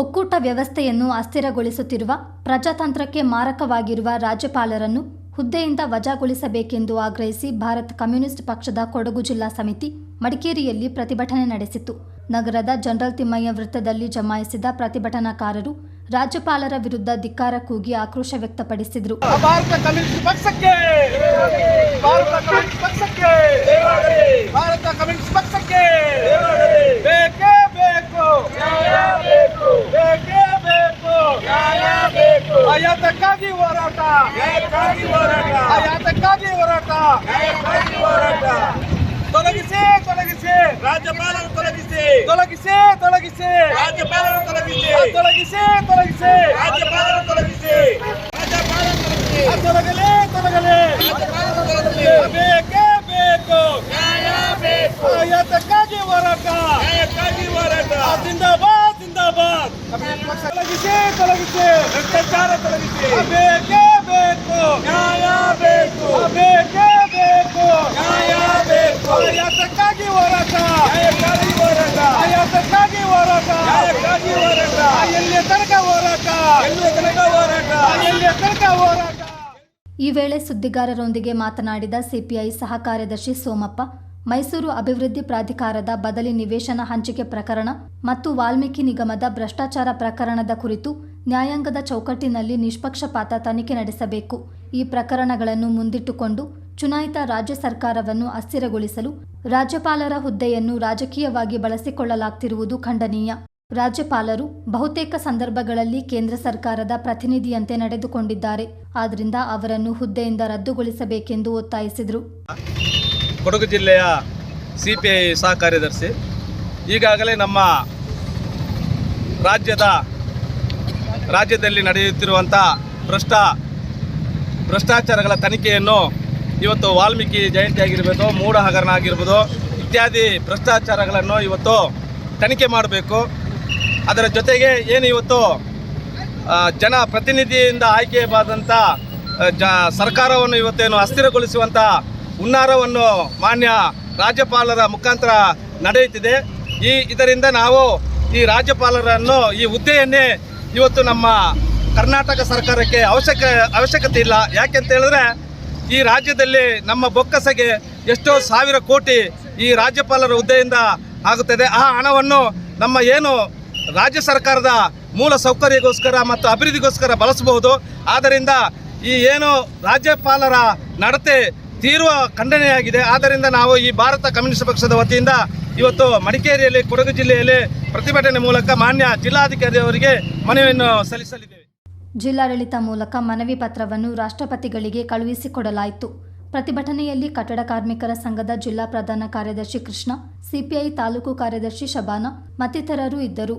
ಒಕ್ಕೂಟ ವ್ಯವಸ್ಥೆಯನ್ನು ಅಸ್ಥಿರಗೊಳಿಸುತ್ತಿರುವ ಪ್ರಜಾತಂತ್ರಕ್ಕೆ ಮಾರಕವಾಗಿರುವ ರಾಜ್ಯಪಾಲರನ್ನು ಹುದ್ದೆಯಿಂದ ವಜಾಗೊಳಿಸಬೇಕೆಂದು ಆಗ್ರಹಿಸಿ ಭಾರತ ಕಮ್ಯುನಿಸ್ಟ್ ಪಕ್ಷದ ಕೊಡಗು ಜಿಲ್ಲಾ ಸಮಿತಿ ಮಡಿಕೇರಿಯಲ್ಲಿ ಪ್ರತಿಭಟನೆ ನಡೆಸಿತು ನಗರದ ಜನರಲ್ ತಿಮ್ಮಯ್ಯ ವೃತ್ತದಲ್ಲಿ ಜಮಾಯಿಸಿದ ಪ್ರತಿಭಟನಾಕಾರರು ರಾಜ್ಯಪಾಲರ ವಿರುದ್ಧ ಧಿಕ್ಕಾರ ಕೂಗಿ ಆಕ್ರೋಶ ವ್ಯಕ್ತಪಡಿಸಿದರು. ಹೋರಾಟ ಆಯಾತಕ್ಕಾಗಿ ಹೋರಾಟ ತೊಲಗಿಸಿ ತೊಲಗಿಸಿ ರಾಜ್ಯಪಾಲರು ತೊಲಗಿಸಿ ತೊಲಗಿಸಿ ತೊಲಗಿಸಿ ರಾಜ್ಯಪಾಲರು ತೊಲಗಿಸಿ ತೊಲಗಿಸಿ ತೊಲಗಿಸಿ ರಾಜ್ಯಪಾಲರು ತೊಲಗಿಸಿ ರಾಜ್ಯಪಾಲರು ತೊಲಗಿಸಿ ತೊಲಗಲೇ ತೊಲಗಲೇ ರಾಜ್ಯಪಾಲರು ತೊಲಗಿಸಿ ಬೇಕೇ ಬೇಕು ನ್ಯಾಯ ಬೇಕು ಆಯಾತಕ್ಕಾಗಿ ಹೋರಾಟ ನ್ಯಾಯಕ್ಕಾಗಿ ಹೋರಾಟ ಜಿಂದಾಬಾದ್ ಜಿಂದಾಬಾದ್ ತೊಲಗಿಸಿ ತೊಲಗಿಸಿ ಭ್ರಷ್ಟಾಚಾರ ತೊಲಗಿಸಿ ಬೇಕು ಆಯಾತಕ್ಕಾಗಿ ಹೋರಾಟ. ನ್ಯಾಯಕ್ಕಾಗಿ ಹೋರಾಟ. ಆಯಾತಕ್ಕಾಗಿ ಹೋರಾಟ. ನ್ಯಾಯಕ್ಕಾಗಿ ಹೋರಾಟ. ಎಲ್ಲಿಯ ತನಕ ಹೋರಾಟ. ಎಲ್ಲಿಯ ತನಕ ಹೋರಾಟ. ಎಲ್ಲಿಯ ತನಕ ಹೋರಾಟ. ಈ ವೇಳೆ ಸುದ್ದಿಗಾರರೊಂದಿಗೆ ಮಾತನಾಡಿದ ಸಿಪಿಐ ಸಹ ಕಾರ್ಯದರ್ಶಿ ಸೋಮಪ್ಪ ಮೈಸೂರು ಅಭಿವೃದ್ಧಿ ಪ್ರಾಧಿಕಾರದ ಬದಲಿ ನಿವೇಶನ ಹಂಚಿಕೆ ಪ್ರಕರಣ ಮತ್ತು ವಾಲ್ಮೀಕಿ ನಿಗಮದ ಭ್ರಷ್ಟಾಚಾರ ಪ್ರಕರಣದ ಕುರಿತು ನ್ಯಾಯಾಂಗದ ಚೌಕಟ್ಟಿನಲ್ಲಿ ನಿಷ್ಪಕ್ಷಪಾತ ತನಿಖೆ ನಡೆಸಬೇಕು. ಈ ಪ್ರಕರಣಗಳನ್ನು ಮುಂದಿಟ್ಟುಕೊಂಡು ಚುನಾಯಿತ ರಾಜ್ಯ ಸರ್ಕಾರವನ್ನು ಅಸ್ಥಿರಗೊಳಿಸಲು ರಾಜ್ಯಪಾಲರ ಹುದ್ದೆಯನ್ನು ರಾಜಕೀಯವಾಗಿ ಬಳಸಿಕೊಳ್ಳಲಾಗ್ತಿರುವುದು ಖಂಡನೀಯ. ರಾಜ್ಯಪಾಲರು ಬಹುತೇಕ ಸಂದರ್ಭಗಳಲ್ಲಿ ಕೇಂದ್ರ ಸರ್ಕಾರದ ಪ್ರತಿನಿಧಿಯಂತೆ ನಡೆದುಕೊಂಡಿದ್ದಾರೆ. ಆದ್ದರಿಂದ ಅವರನ್ನು ಹುದ್ದೆಯಿಂದ ರದ್ದುಗೊಳಿಸಬೇಕೆಂದು ಒತ್ತಾಯಿಸಿದರು. ಕೊಡಗು ಜಿಲ್ಲೆಯ ಸಿಪಿಐ ಸಹ ಕಾರ್ಯದರ್ಶಿ, ಈಗಾಗಲೇ ನಮ್ಮ ರಾಜ್ಯದ ರಾಜ್ಯದಲ್ಲಿ ನಡೆಯುತ್ತಿರುವಂಥ ಭ್ರಷ್ಟ ಭ್ರಷ್ಟಾಚಾರಗಳ ತನಿಖೆಯನ್ನು ಇವತ್ತು ವಾಲ್ಮೀಕಿ ಜಯಂತಿ ಆಗಿರ್ಬೋದು, ಮೂಢ ಹಗರಣ ಆಗಿರ್ಬೋದು, ಇತ್ಯಾದಿ ಭ್ರಷ್ಟಾಚಾರಗಳನ್ನು ಇವತ್ತು ತನಿಖೆ ಮಾಡಬೇಕು. ಅದರ ಜೊತೆಗೆ ಏನು ಇವತ್ತು ಜನ ಪ್ರತಿನಿಧಿಯಿಂದ ಆಯ್ಕೆಯಾದಂಥ ಜ, ಸರ್ಕಾರವನ್ನು ಇವತ್ತೇನು ಅಸ್ಥಿರಗೊಳಿಸುವಂಥ ಹುನ್ನಾರವನ್ನು ಮಾನ್ಯ ರಾಜ್ಯಪಾಲರ ಮುಖಾಂತರ ನಡೆಯುತ್ತಿದೆ. ಈ, ಇದರಿಂದ ನಾವು ಈ ರಾಜ್ಯಪಾಲರನ್ನು ಈ ಹುದ್ದೆಯನ್ನೇ ಇವತ್ತು ನಮ್ಮ ಕರ್ನಾಟಕ ಸರ್ಕಾರಕ್ಕೆ ಅವಶ್ಯಕ, ಅವಶ್ಯಕತೆ ಇಲ್ಲ. ಯಾಕೆಂತ ಹೇಳಿದ್ರೆ ಈ ರಾಜ್ಯದಲ್ಲಿ ನಮ್ಮ ಬೊಕ್ಕಸಗೆ ಎಷ್ಟೋ ಸಾವಿರ ಕೋಟಿ ಈ ರಾಜ್ಯಪಾಲರ ಹುದ್ದೆಯಿಂದ ಆಗುತ್ತದೆ. ಆ ಹಣವನ್ನು ನಮ್ಮ ಏನು ರಾಜ್ಯ ಸರ್ಕಾರದ ಮೂಲ ಸೌಕರ್ಯಗೋಸ್ಕರ ಮತ್ತು ಅಭಿವೃದ್ಧಿಗೋಸ್ಕರ ಬಳಸಬಹುದು. ಆದ್ದರಿಂದ ಈ ಏನು ರಾಜ್ಯಪಾಲರ ನಡತೆ ತೀವ್ರ ಖಂಡನೆಯಾಗಿದೆ. ಆದ್ದರಿಂದ ನಾವು ಈ ಭಾರತ ಕಮ್ಯುನಿಸ್ಟ್ ಪಕ್ಷದ ವತಿಯಿಂದ ಇವತ್ತು ಮಡಿಕೇರಿಯಲ್ಲಿ, ಕೊಡಗು ಜಿಲ್ಲೆಯಲ್ಲಿ ಪ್ರತಿಭಟನೆ ಮೂಲಕ ಮಾನ್ಯ ಜಿಲ್ಲಾಧಿಕಾರಿಯವರಿಗೆ ಮನವಿಯನ್ನು ಸಲ್ಲಿಸಲಿದ್ದೇವೆ. ಜಿಲ್ಲಾಡಳಿತ ಮೂಲಕ ಮನವಿ ಪತ್ರವನ್ನು ರಾಷ್ಟ್ರಪತಿಗಳಿಗೆ ಕಳುಹಿಸಿಕೊಡಲಾಯಿತು. ಪ್ರತಿಭಟನೆಯಲ್ಲಿ ಕಟ್ಟಡ ಕಾರ್ಮಿಕರ ಸಂಘದ ಜಿಲ್ಲಾ ಪ್ರಧಾನ ಕಾರ್ಯದರ್ಶಿ ಕೃಷ್ಣ, ಸಿಪಿಐ ತಾಲೂಕು ಕಾರ್ಯದರ್ಶಿ ಶಬಾನ, ಮತ್ತಿತರರು ಇದ್ದರು.